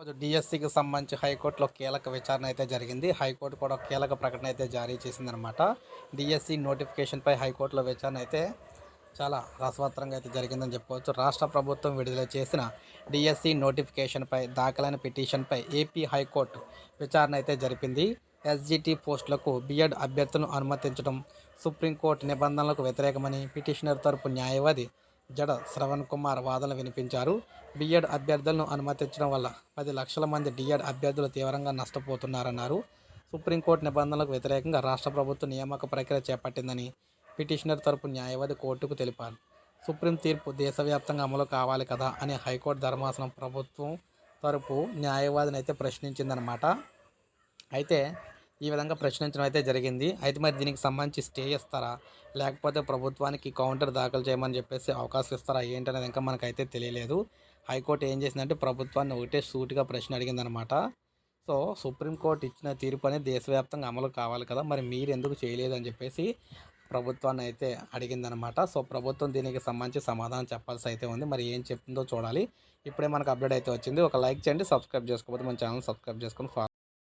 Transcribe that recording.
రోజు డిఎస్సికి సంబంధించి హైకోర్టులో కీలక విచారణ అయితే జరిగింది. హైకోర్టు కూడా కీలక ప్రకటన అయితే జారీ చేసిందనమాట డిఎస్సి నోటిఫికేషన్పై హైకోర్టులో విచారణ అయితే చాలా రసవత్తరంగా అయితే జరిగిందని చెప్పుకోవచ్చు. రాష్ట్ర ప్రభుత్వం విడుదల చేసిన డిఎస్సి నోటిఫికేషన్పై దాఖలైన పిటిషన్పై ఏపీ హైకోర్టు విచారణ అయితే జరిపింది. ఎస్జిటి పోస్టులకు బిఎడ్ అభ్యర్థులను అనుమతించడం సుప్రీంకోర్టు నిబంధనలకు వ్యతిరేకమని పిటిషనర్ తరపు న్యాయవాది జడ శ్రవణ్ కుమార్ వాదన వినిపించారు. బిఎడ్ అభ్యర్థులను అనుమతించడం వల్ల పది లక్షల మంది డిఎడ్ అభ్యర్థులు తీవ్రంగా నష్టపోతున్నారన్నారు. సుప్రీంకోర్టు నిబంధనలకు వ్యతిరేకంగా రాష్ట్ర ప్రభుత్వం నియామక ప్రక్రియ చేపట్టిందని పిటిషనర్ తరపు న్యాయవాది కోర్టుకు తెలిపారు. సుప్రీం తీర్పు దేశవ్యాప్తంగా అమలు కావాలి కదా అని హైకోర్టు ధర్మాసనం ప్రభుత్వం తరపు న్యాయవాదిని అయితే ప్రశ్నించిందనమాట అయితే ఈ విధంగా ప్రశ్నించడం అయితే జరిగింది. అయితే మరి దీనికి సంబంధించి స్టే ఇస్తారా లేకపోతే ప్రభుత్వానికి కౌంటర్ దాఖలు చేయమని చెప్పేసి అవకాశం ఇస్తారా? ఏంటనేది ఇంకా మనకైతే తెలియలేదు. హైకోర్టు ఏం చేసిందంటే ప్రభుత్వాన్ని ఒకటే సూటిగా ప్రశ్న అడిగిందనమాట. సో సుప్రీంకోర్టు ఇచ్చిన తీర్పు అనేది దేశవ్యాప్తంగా అమలు కావాలి కదా మరి మీరు ఎందుకు చేయలేదు అని చెప్పేసి ప్రభుత్వాన్ని అయితే అడిగిందనమాట. సో ప్రభుత్వం దీనికి సంబంధించి సమాధానం చెప్పాల్సి అయితే ఉంది. మరి ఏం చెప్తుందో చూడాలి. ఇప్పుడే మనకు అప్డేట్ అయితే వచ్చింది. ఒక లైక్ చేయండి సబ్స్క్రైబ్ చేసుకోకపోతే మన ఛానల్ సబ్స్క్రైబ్ చేసుకొని ఫాలో